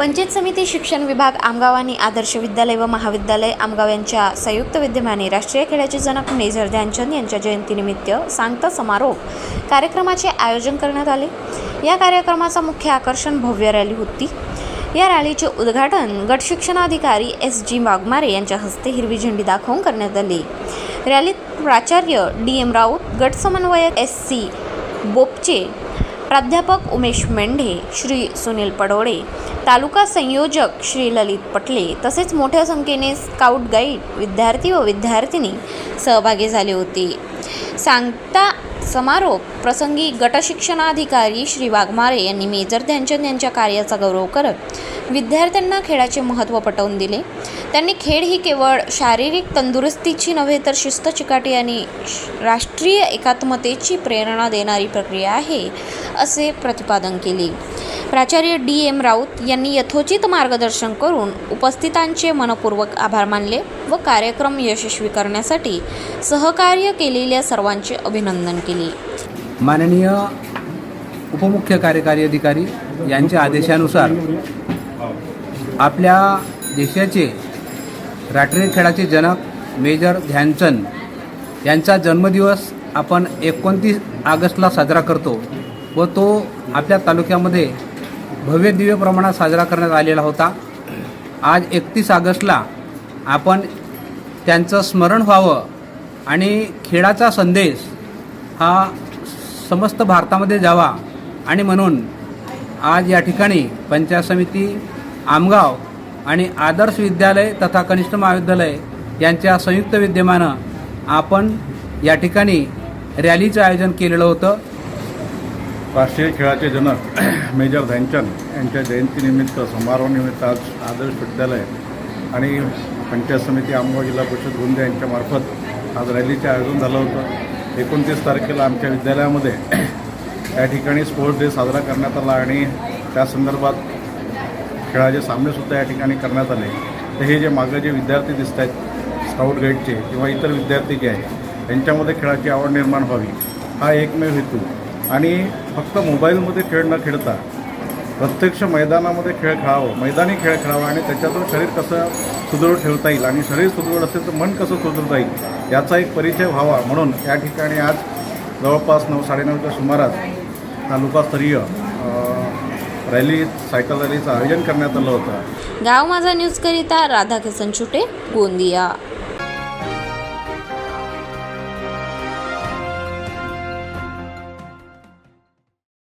पंचायत समिती शिक्षण विभाग आमगाव आणि आदर्श विद्यालय व महाविद्यालय आमगाव यांच्या संयुक्त विद्यमाने राष्ट्रीय खेळाचे जनक मेजर ध्यानचंद यांच्या जयंतीनिमित्त सांगता समारोप कार्यक्रमाचे आयोजन करण्यात आले. या कार्यक्रमाचा मुख्य आकर्षण भव्य रॅली होती. या रॅलीचे उद्घाटन गट शिक्षणाधिकारी एस जी वाघमारे यांच्या हस्ते हिरवी झेंडी दाखवून करण्यात आली. रॅलीत प्राचार्य डी एम राऊत गट समन्वयक एस सी बोपचे प्राध्यापक उमेश मेंढे श्री सुनील पडोळे तालुका संयोजक श्री ललित पटले तसेच मोठ्या संख्येने स्काउट गाईड विद्यार्थी व विद्यार्थिनी सहभागी झाले होते. सांगता समारोप प्रसंगी गटशिक्षणाधिकारी श्री वाघमारे यांनी मेजर ध्यानचंद यांच्या कार्याचा गौरव करत विद्यार्थ्यांना खेळाचे महत्त्व पटवून दिले. त्यांनी खेळ ही केवळ शारीरिक तंदुरुस्तीची नव्हे तर शिस्त चिकाटी आणि श- राष्ट्रीय एकात्मतेची प्रेरणा देणारी प्रक्रिया आहे असे प्रतिपादन केले. प्राचार्य डी एम राऊत यांनी यथोचित मार्गदर्शन करून उपस्थितांचे मनपूर्वक आभार मानले व कार्यक्रम यशस्वी करण्यासाठी सहकार्य केलेल्या सर्वांचे अभिनंदन केले. माननीय उपमुख्य कार्यकारी अधिकारी यांच्या आदेशानुसार आपल्या देशाचे राष्ट्रीय खेळाचे जनक मेजर ध्यानचंद यांचा जन्मदिवस आपण एकोणतीस ऑगस्टला साजरा करतो. व तो आपल्या तालुक्यामध्ये भव्य दिव्य प्रमाणात साजरा करण्यात आलेला होता. आज एकतीस ऑगस्टला आपण त्यांचं स्मरण व्हावं आणि खेळाचा संदेश हा समस्त भारतामध्ये जावा आणि म्हणून आज या ठिकाणी पंचायत समिती आमगाव आणि आदर्श विद्यालय तथा कनिष्ठ महाविद्यालय यांच्या संयुक्त विद्यमानं आपण या ठिकाणी रॅलीचं आयोजन केलेलं होतं. राष्ट्रीय खेळाचे जनक मेजर ध्यानचंद यांच्या जयंतीनिमित्त समारोहानिमित्त आज आदर्श विद्यालय आणि पंचायत समिती आंबा जिल्हा परिषद गोंदिया यांच्यामार्फत आज रॅलीचे आयोजन झालं होतं. एकोणतीस तारखेला आमच्या विद्यालयामध्ये या ठिकाणी स्पोर्ट्स डे साजरा करण्यात आला आणि त्या संदर्भात खेळाचे सामनेसुद्धा या ठिकाणी करण्यात आले. तर हे जे मागं जे विद्यार्थी दिसत आहेत स्काउट गाईडचे किंवा इतर विद्यार्थी जे आहेत त्यांच्यामध्ये खेळाची आवड निर्माण व्हावी. हा एकमेव हेतू आणि फक्त मोबाईलमध्ये खेळ न खेळता प्रत्यक्ष मैदानामध्ये खेळ खेळावं मैदानी खेळ खेळावा आणि त्याच्यातून शरीर कसं सुदृढ ठेवता येईल आणि शरीर सुदृढ असेल तर मन कसं सुदृढ राहील याचा एक परिचय व्हावा. म्हणून या ठिकाणी आज जवळपास नऊ साडेनऊच्या सुमारास तालुकास्तरीय रॅली सायकल रॅलीचं आयोजन करण्यात आलं होतं. गाव माझा न्यूजकरिता राधाकिसन छुटे गोंदिया.